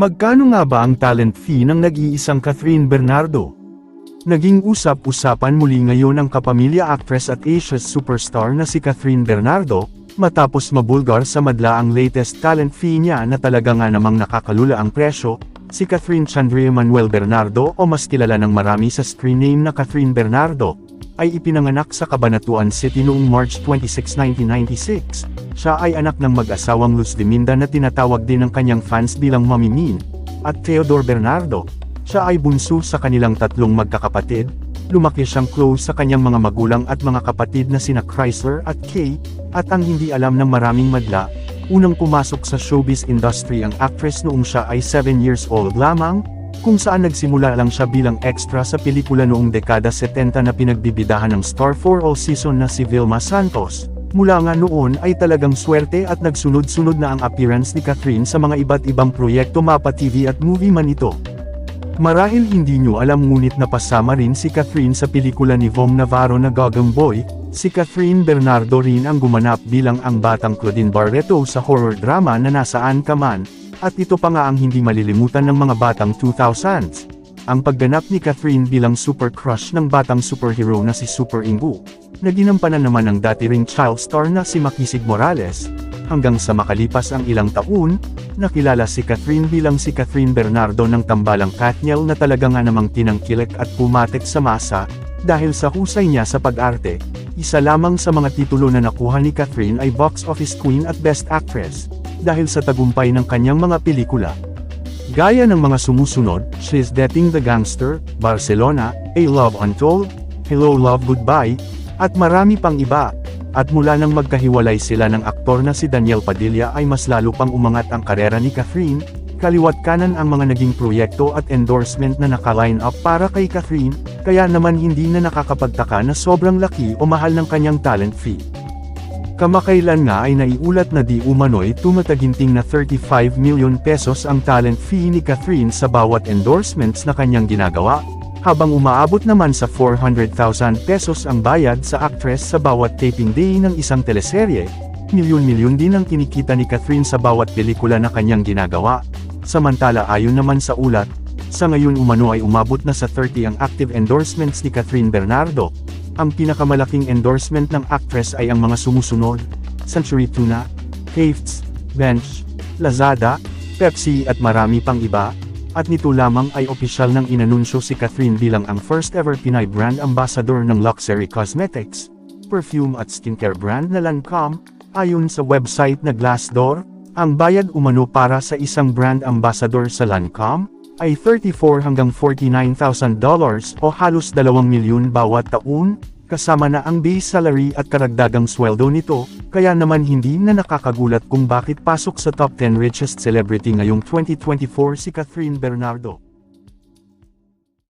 Magkano nga ba ang talent fee ng nag-iisang Catherine Bernardo? Naging usap-usapan muli ngayon ang kapamilya actress at Asia's superstar na si Catherine Bernardo, matapos mabulgar sa madla ang latest talent fee niya na talaga nga namang nakakalula ang presyo, si Catherine Chandria Manuel Bernardo o mas kilala ng marami sa screen name na Catherine Bernardo, ay ipinanganak sa Cabanatuan City noong March 26, 1996. Siya ay anak ng mag-asawang Luz Diminda na tinatawag din ng kanyang fans bilang Mami Min, at Theodore Bernardo. Siya ay bunso sa kanilang tatlong magkakapatid, lumaki siyang close sa kanyang mga magulang at mga kapatid na sina Chrysler at Kay, at ang hindi alam ng maraming madla, unang pumasok sa showbiz industry ang actress noong siya ay 7 years old lamang, kung saan nagsimula lang siya bilang extra sa pelikula noong dekada 70 na pinagbibidahan ng star for all season na si Vilma Santos. Mula nga noon ay talagang swerte at nagsunod-sunod na ang appearance ni Catherine sa mga iba't ibang proyekto mapa TV at movie man ito. Marahil hindi nyo alam ngunit napasama rin si Catherine sa pelikula ni Vom Navarro na Gotham Boy, si Catherine Bernardo rin ang gumanap bilang ang batang Claudine Barreto sa horror drama na Nasaan Ka Man, at ito pa nga ang hindi malilimutan ng mga batang 2000s. Ang pagganap ni Catherine bilang super crush ng batang superhero na si Super Ingu, na ginampanan naman ng dati ring child star na si Makisig Morales, hanggang sa makalipas ang ilang taon, nakilala si Catherine bilang si Catherine Bernardo ng tambalang Katniel na talaga nga namang tinangkilik at pumatek sa masa, dahil sa husay niya sa pag-arte, isa lamang sa mga titulo na nakuha ni Catherine ay Box Office Queen at Best Actress, dahil sa tagumpay ng kanyang mga pelikula. Gaya ng mga sumusunod, She's Dating the Gangster, Barcelona, A Love Untold, Hello Love Goodbye, at marami pang iba. At mula nang magkahiwalay sila ng aktor na si Daniel Padilla ay mas lalo pang umangat ang karera ni Catherine, kaliwat kanan ang mga naging proyekto at endorsement na nakaline up para kay Catherine, kaya naman hindi na nakakapagtaka na sobrang laki o mahal ng kanyang talent fee. Kamakailan nga ay naiulat na di umano'y tumataginting na 35 million pesos ang talent fee ni Catherine sa bawat endorsements na kanyang ginagawa, habang umaabot naman sa 400,000 pesos ang bayad sa actress sa bawat taping day ng isang teleserye, milyon-milyon din ang kinikita ni Catherine sa bawat pelikula na kanyang ginagawa. Samantala ayon naman sa ulat, sa ngayon umano ay umabot na sa 30 ang active endorsements ni Catherine Bernardo, ang pinakamalaking endorsement ng actress ay ang mga sumusunod, Century Tuna, Hafts, Bench, Lazada, Pepsi at marami pang iba, at nito lamang ay opisyal ng inanunsyo si Catherine bilang ang first ever Pinay brand ambassador ng luxury cosmetics, perfume at skincare brand na Lancome, ayon sa website na Glassdoor, ang bayad umano para sa isang brand ambassador sa Lancome, ay 34 hanggang 49,000 dollars o halos 2 milyon bawat taon, kasama na ang base salary at karagdagang sweldo nito, kaya naman hindi na nakakagulat kung bakit pasok sa top 10 richest celebrity ngayong 2024 si Catherine Bernardo.